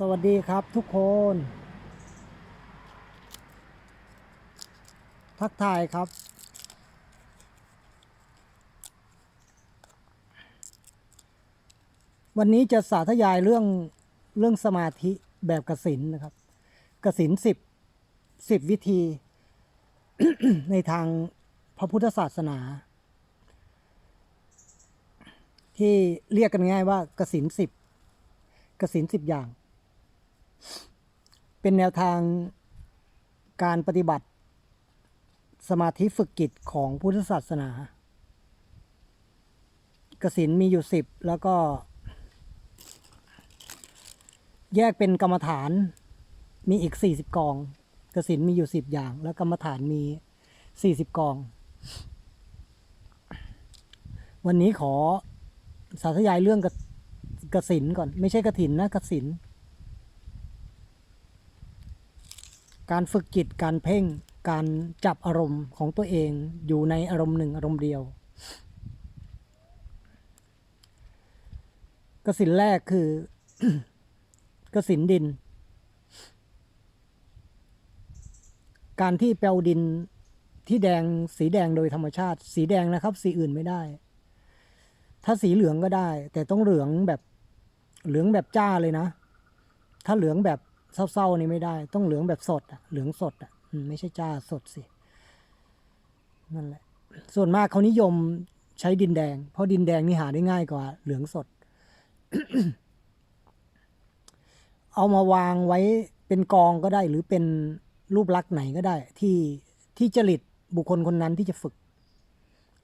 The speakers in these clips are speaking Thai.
สวัสดีครับทุกคน ทักทายครับ วันนี้จะสาธยายเรื่องเรื่องสมาธิแบบกสินนะครับ กสินสิบสิบวิธี ในทางพระพุทธศาสนา ที่เรียกกันง่ายว่ากสินสิบกสินสิบอย่าง เป็นแนวทางการปฏิบัติสมาธิฝึกจิตของพุทธศาสนากสินมีอยู่สิบแล้วก็ แยกเป็นกรรมฐานมีอีกสี่สิบกองกสินมีอยู่สิบอย่าง แล้วกรรมฐานมีสี่สิบกอง วันนี้ขอสาธยายเรื่องกกสินก่อน ไม่ใช่กระถินนะกสิน การฝึกจิตการเพ่งการจับอารมณ์ของตัวเองอยู่ในอารมณ์หนึ่งอารมณ์เดียว กสินแรกคือกสินดิน การที่แปลวดินที่แดงสีแดงโดยธรรมชาติ สีแดงนะครับ สีอื่นไม่ได้ ถ้าสีเหลืองก็ได้ แต่ต้องเหลืองแบบเหลืองแบบจ้าเลยนะ ถ้าเหลืองแบบ เศร้าๆนี่ไม่ได้ ต้องเหลืองแบบสดอะเหลืองสดอะไม่ใช่จ้าสดสินั่นแหละส่วนมากเขานิยมใช้ดินแดง เพราะดินแดงนี่หาได้ง่ายกว่า เหลืองสด เอามาวางไว้เป็นกองก็ได้ หรือเป็นรูปลักษณ์ไหนก็ได้ ที่ที่จริตบุคคลคนนั้นที่จะฝึก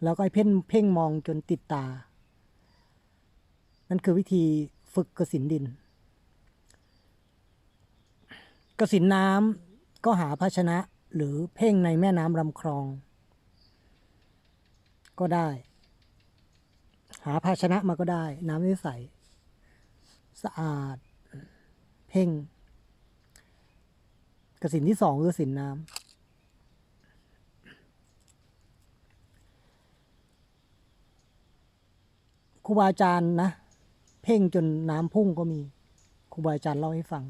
แล้วก็ให้เพ่งเพ่งมองจนติดตา นั่นคือวิธีฝึกกระสินดิน กสินน้ำก็หาภาชนะหรือเพ่งในแม่น้ำลำคลอง ก็ได้ หาภาชนะมาก็ได้ น้ำใสสะอาด เพ่งกสินที่สองคือสินน้ำครูบาอาจารย์นะ เพ่งจนน้ำพุ่งก็มีครูบาอาจารย์เล่าให้ฟัง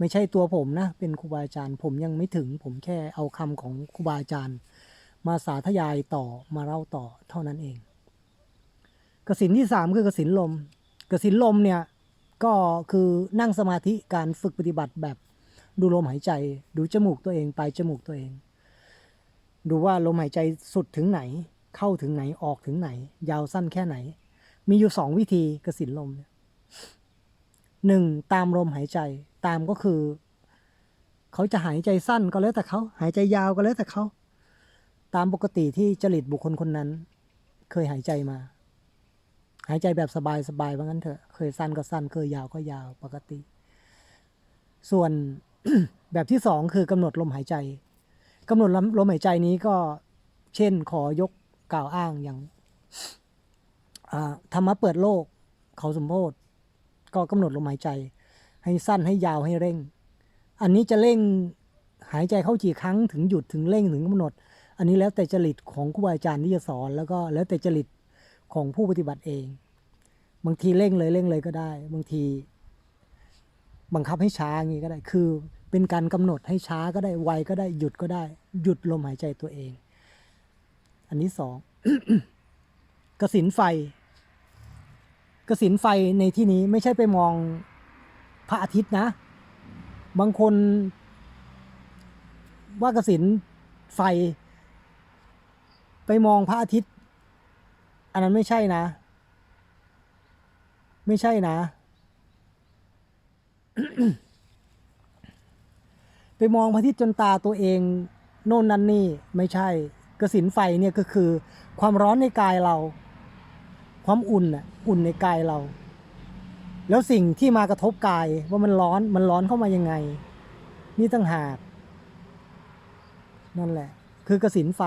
ไม่ใช่ตัวผมนะ เป็นครูบาอาจารย์ ผมยังไม่ถึง ผมแค่เอาคำของครูบาอาจารย์ มาสาธยายต่อมาเล่าต่อเท่านั้นเอง กสินที่สามคือกสินลม กสินลมเนี่ยก็คือนั่งสมาธิการฝึกปฏิบัติแบบดูลมหายใจ ดูจมูกตัวเองปลายจมูกตัวเอง ดูว่าลมหายใจสุดถึงไหน เข้าถึงไหนออกถึงไหน ยาวสั้นแค่ไหน มีอยู่สองวิธีกสินลมหนึ่งตามลมหายใจ ตามก็คือ เขาจะหายใจสั้นก็แล้วแต่เขา หายใจยาวก็แล้วแต่เขา ตามปกติที่จริตบุคคลคนนั้น เคยหายใจมา หายใจแบบสบายสบายว่างั้นเถอะ เคยสั้นก็สั้น เคยยาวก็ยาวปกติ ส่วนแบบที่สองคือกำหนดลมหายใจกำหนดลมลมหายใจนี้ก็เช่นขอยกกล่าวอ้างอย่างธรรมะเปิดโลก เขาสมโพธก็กำหนดลมหายใจ ให้สั้นให้ยาวให้เร่ง อันนี้จะเร่งหายใจเข้ากี่ครั้งถึงหยุดถึงเร่งถึงกำหนด อันนี้แล้วแต่จริตของครูบาอาจารย์ที่จะสอน แล้วก็แล้วแต่จริตของผู้ปฏิบัติเอง บางทีเร่งเลยเร่งเลยก็ได้ บางที บังคับให้ช้าอย่างนี้ก็ได้ คือเป็นการกำหนดให้ช้าก็ได้ไวก็ได้หยุดก็ได้ หยุดลมหายใจตัวเอง อันนี้สองกสินไฟกสินไฟในที่นี้ไม่ใช่ไปมอง พระอาทิตย์นะ บางคนว่ากสินไฟ ไปมองพระอาทิตย์ อันนั้นไม่ใช่นะ ไม่ใช่นะ ไปมองพระอาทิตย์จนตาตัวเองโน่นนั่นนี่ไม่ใช่กสินไฟเนี่ยก็คือ ความร้อนในกายเรา ความอุ่นน่ะอุ่นในกายเรา แล้วสิ่งที่มากระทบกายว่ามันร้อนมันร้อนเข้ามายังไง นี่ตั้งหากนั่นแหละ คือกระสินไฟ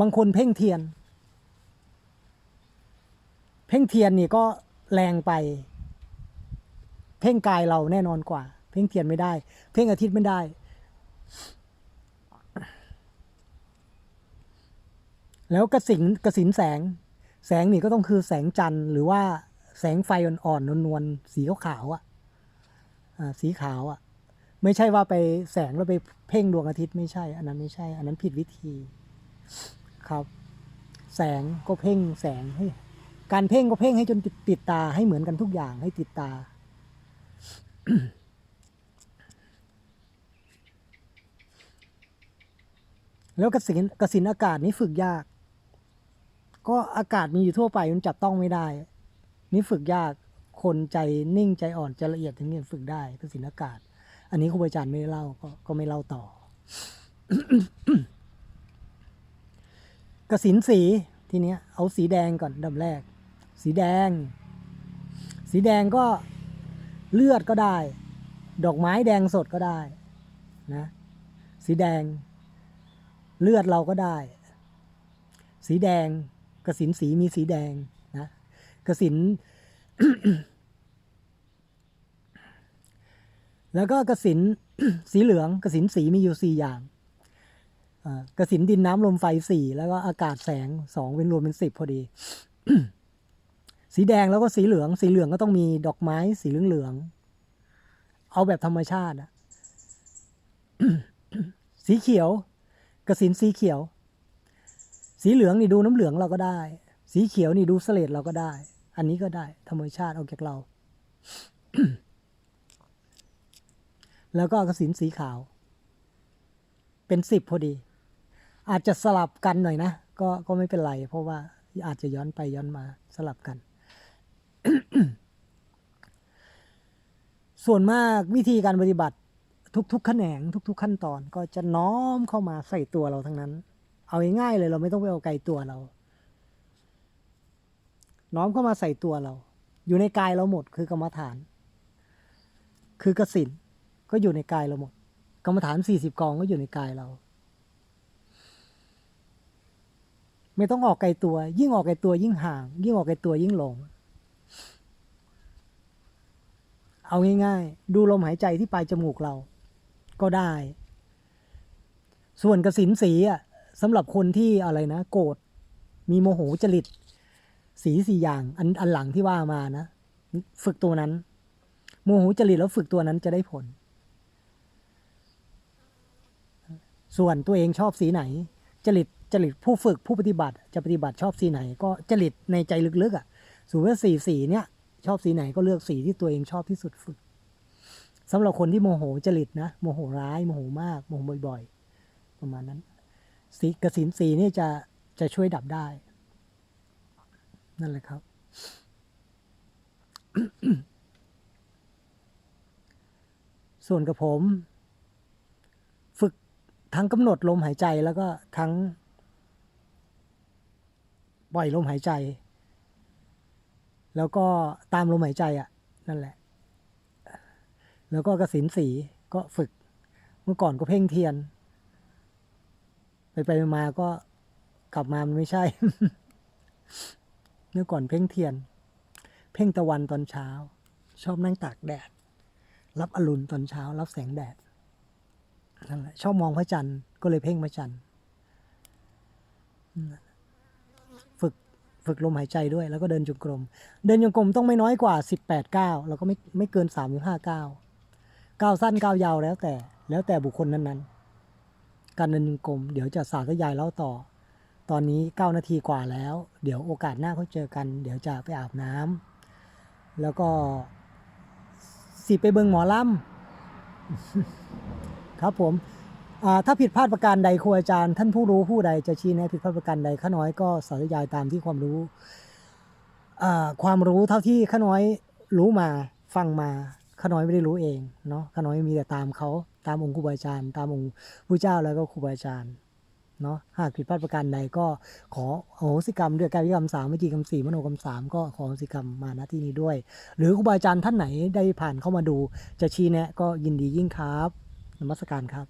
บางคนเพ่งเทียน เพ่งเทียนนี่ก็แรงไป เพ่งกายเราแน่นอนกว่า เพ่งเทียนไม่ได้ เพ่งอาทิตย์ไม่ได้แล้วกระสินกระสินแสง แสงนี่ก็ต้องคือแสงจันทร์หรือว่าแสงไฟอ่อนๆนวลๆสีขาวๆอะอ่าสีขาวอะ ไม่ใช่ว่าไปแสงแล้วไปเพ่งดวงอาทิตย์ไม่ใช่ อันนั้นไม่ใช่ อันนั้นผิดวิธีครับ แสงก็เพ่งแสงให้การเพ่งก็เพ่งให้จนติดติดตาให้เหมือนกันทุกอย่างให้ติดตา แล้วกระสินกระสินอากาศนี้ฝึกยาก ก็อากาศมีอยู่ทั่วไปมันจับต้องไม่ได้ นี่ฝึกยากคนใจนิ่งใจอ่อนใจละเอียดถึงเนี่ยฝึกได้กระสินอากาศ อันนี้ครูบาอาจารย์ไม่เล่าก็ก็ไม่เล่าต่อกระสินสีทีเนี้ยเอาสีแดงก่อนดับแรก สีแดง สีแดงก็เลือดก็ได้ ดอกไม้แดงสดก็ได้นะสีแดง เลือดเราก็ได้ สีแดง กระสินสีมีสีแดงนะกระสินแล้วก็กระสินสีเหลืองกระสินสีมีอยู่สี่อย่างกระสินดินน้ำลมไฟสี่แล้วก็อากาศแสงสองเป็นรวมเป็นสิบพอดี สีแดงแล้วก็สีเหลือง สีเหลืองก็ต้องมีดอกไม้ สีเหลืองเหลืองๆเอาแบบธรรมชาติอะสีเขียวกระสินสีเขียว สีเหลืองนี่ดูน้ำเหลืองเราก็ได้ สีเขียวนี่ดูเสลดเราก็ได้ อันนี้ก็ได้ธรรมชาติเอาจากเรา แล้วก็กระสินสีขาว เป็นสิบพอดี อาจจะสลับกันหน่อยนะก็ก็ไม่เป็นไร เพราะว่าอาจจะย้อนไปย้อนมาสลับกัน ส่วนมากวิธีการปฏิบัติทุกๆ แขนงทุก ๆ ขั้นตอนก็จะน้อมเข้ามาใส่ตัวเราทั้งนั้น เอาง่ายๆเลย เราไม่ต้องไปเอาไกลตัวเรา น้อมเข้ามาใส่ตัวเรา อยู่ในกายเราหมดคือกรรมฐาน คือกสินก็อยู่ในกายเราหมด กรรมฐานสี่สิบกองก็อยู่ในกายเรา ไม่ต้องออกไกลตัว ยิ่งออกไกลตัวยิ่งห่าง ยิ่งออกไกลตัวยิ่งหลง เอาง่ายๆ ดูลมหายใจที่ปลายจมูกเรา ก็ได้ ส่วนกสินสีอะ สำหรับคนที่อะไรนะ โกรธมีโมโหจริต สีสี่อย่างอันอันหลังที่ว่ามานะ ฝึกตัวนั้น โมโหจริตแล้วฝึกตัวนั้นจะได้ผล ส่วนตัวเองชอบสีไหน จริตจริตผู้ฝึกผู้ปฏิบัติจะปฏิบัติชอบสีไหน ก็จริตในใจลึกๆอะสมมติว่าสีสีเนี้ยชอบสีไหนก็เลือกสีที่ตัวเองชอบที่สุดฝึกสำหรับคนที่โมโหจริตนะโมโหร้ายโมโหมากโมโหบ่อยๆ ประมาณนั้น สีกสินสีนี่จะจะช่วยดับได้ นั่นแหละครับ ส่วนกับผม ฝึกทั้งกำหนดลมหายใจแล้วก็ทั้ง ปล่อยลมหายใจ แล้วก็ตามลมหายใจอะ นั่นแหละ แล้วก็กสินสีก็ฝึก เมื่อก่อนก็เพ่งเทียน ไปไปมาก็กลับมามันไม่ใช่ เมื่อก่อนเพ่งเทียน เพ่งตะวันตอนเช้า ชอบนั่งตากแดด รับอรุณตอนเช้า รับแสงแดดนั่นแหละชอบมองพระจันทร์ก็เลยเพ่งพระจันทร์ฝึกฝึกลมหายใจด้วย แล้วก็เดินจงกรม เดินจงกรมต้องไม่น้อยกว่าสิบแปดก้าวแล้วก็ไม่ไม่เกินสามหรือห้าก้าวก้าวสั้นก้าวยาวแล้วแต่ แล้วแต่บุคคลนั้นๆ การเดินจงกรมเดี๋ยวจะสาธยายเล่าต่อ ตอนนี้เก้านาทีกว่าแล้ว เดี๋ยวโอกาสหน้าเขาเจอกัน เดี๋ยวจะไปอาบน้ำแล้วก็สิไปเบิงหมอลำครับผมถ้าผิดพลาดประการใดครูอาจารย์ ท่านผู้รู้ผู้ใดจะชี้แนะผิดพลาดประการใดข้าน้อยก็สาธยายตามที่ความรู้ความรู้เท่าที่ข้าน้อยรู้มาฟังมา ข้าน้อยไม่ได้รู้เองเนาะข้าน้อยมีแต่ตามเขาตามองค์ครูบาอาจารย์ ตามองค์ผู้เจ้าแล้วก็ครูบาอาจารย์เนาะหากผิดพลาดประการใดก็ขอโหสิกรรมด้วยกายวิกรรมสามวิจีกรรมสี่มโนกรรมสามก็ขอสิกรรมมาณที่นี้ด้วย หรือครูบาอาจารย์ท่านไหนได้ผ่านเข้ามาดู จะชี้แนะก็ยินดียิ่งครับนมัสการครับ